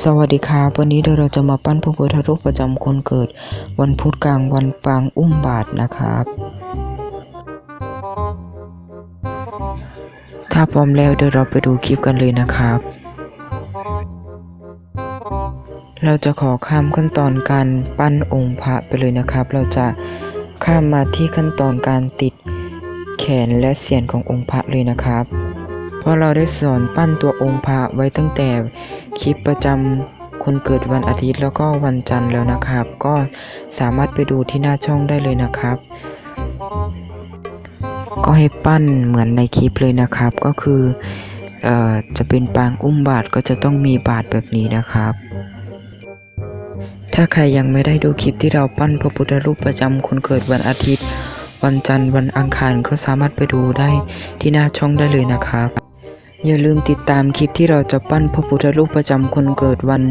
สวัสดีครับวันนี้เดี๋ยวเราจะมาปั้นพระพุทธรูปประจำคนเกิด วันพุธกลางวันปางอุ้มบาทนะครับ ถ้าพร้อมแล้วเดี๋ยวเราไปดูคลิปกันเลยนะครับ เราจะขอข้ามขั้นตอนการปั้นองค์พระไปเลยนะครับ เราจะข้ามมาที่ขั้นตอนการติดแขนและเสียนขององค์พระเลยนะครับ เพราะเราได้สอนปั้นตัวองค์พระไว้ตั้งแต่ คลิปประจำคนเกิดวันอาทิตย์แล้วก็วันจันทร์แล้วนะครับ ก็สามารถไปดูที่หน้าช่องได้เลยนะครับ ก็ให้ปั้นเหมือนในคลิปเลยนะครับ ก็คือออจะเป็นปางอุ้มบาทก็จะต้องมีบาทแบบนี้นะครับถ้าใครยังไม่ได้ดูคลิปที่เราปั้นพระพุทธรูปประจำคนเกิดวันอาทิตย์ วันจันทร์วันอังคารก็สามารถไปดูได้ที่หน้าช่องได้เลยนะครับ อย่าลืมติดตามคลิปที่เราจะปั้นพระพุทธรูปประจำคนเกิดวัน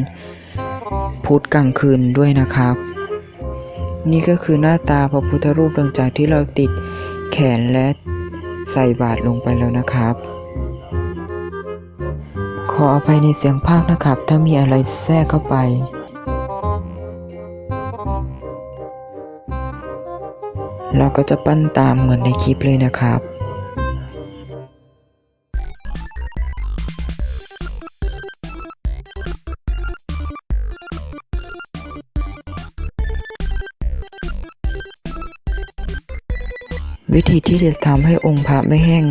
พุธกลางคืนด้วยนะครับ นี่ก็คือหน้าตาพระพุทธรูปหลังจากที่เราติดแขนและใส่บาตรลงไปแล้วนะครับ ขออภัยในเสียงภาคนะครับ ถ้ามีอะไรแทรกเข้าไป เราก็จะปั้นตามเหมือนในคลิปเลยนะครับ วิธีที่จะทำให้องค์พระไม่แห้ง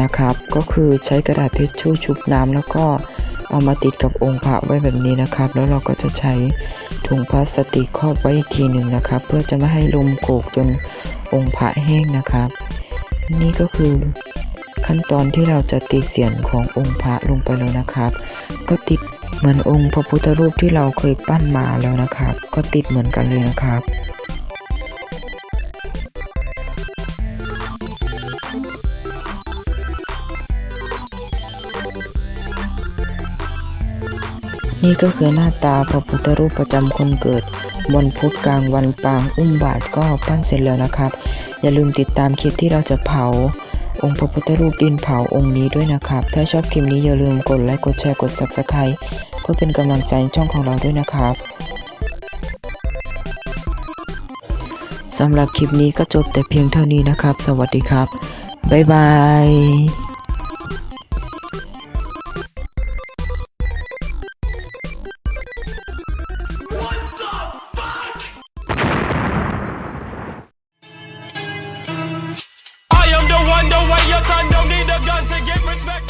นะครับ ก็คือใช้กระดาษทิชชู่ชุบน้ำแล้วก็เอามาติดกับองค์พระไว้แบบนี้นะครับ แล้วเราก็จะใช้ถุงพลาสติกครอบไว้อีกทีหนึ่งนะครับ เพื่อจะไม่ให้ลมโกกจนองค์พระแห้งนะครับ นี่ก็คือขั้นตอนที่เราจะติดเสียนขององค์พระลงไปแล้วนะครับ ก็ติดเหมือนองค์พระพุทธรูปที่เราเคยปั้นมาแล้วนะครับ ก็ติดเหมือนกันเลยนะครับ นี่ก็คือหน้าตาพระพุทธรูปประจำคนเกิดวันพุธกลางวันปางอุ้มบาทก็ปั้นเสร็จแล้วนะครับ อย่าลืมติดตามคลิปที่เราจะเผา องค์พระพุทธรูปดินเผาองค์นี้ด้วยนะครับ ถ้าชอบคลิปนี้อย่าลืมกดไลค์กดแชร์กด subscribe เพื่อเป็นกำลังใจให้ช่องของเราด้วยนะครับสำหรับคลิปนี้ก็จบแต่เพียงเท่านี้นะครับ สวัสดีครับ บ๊ายบาย us, I don't need a gun to get respect.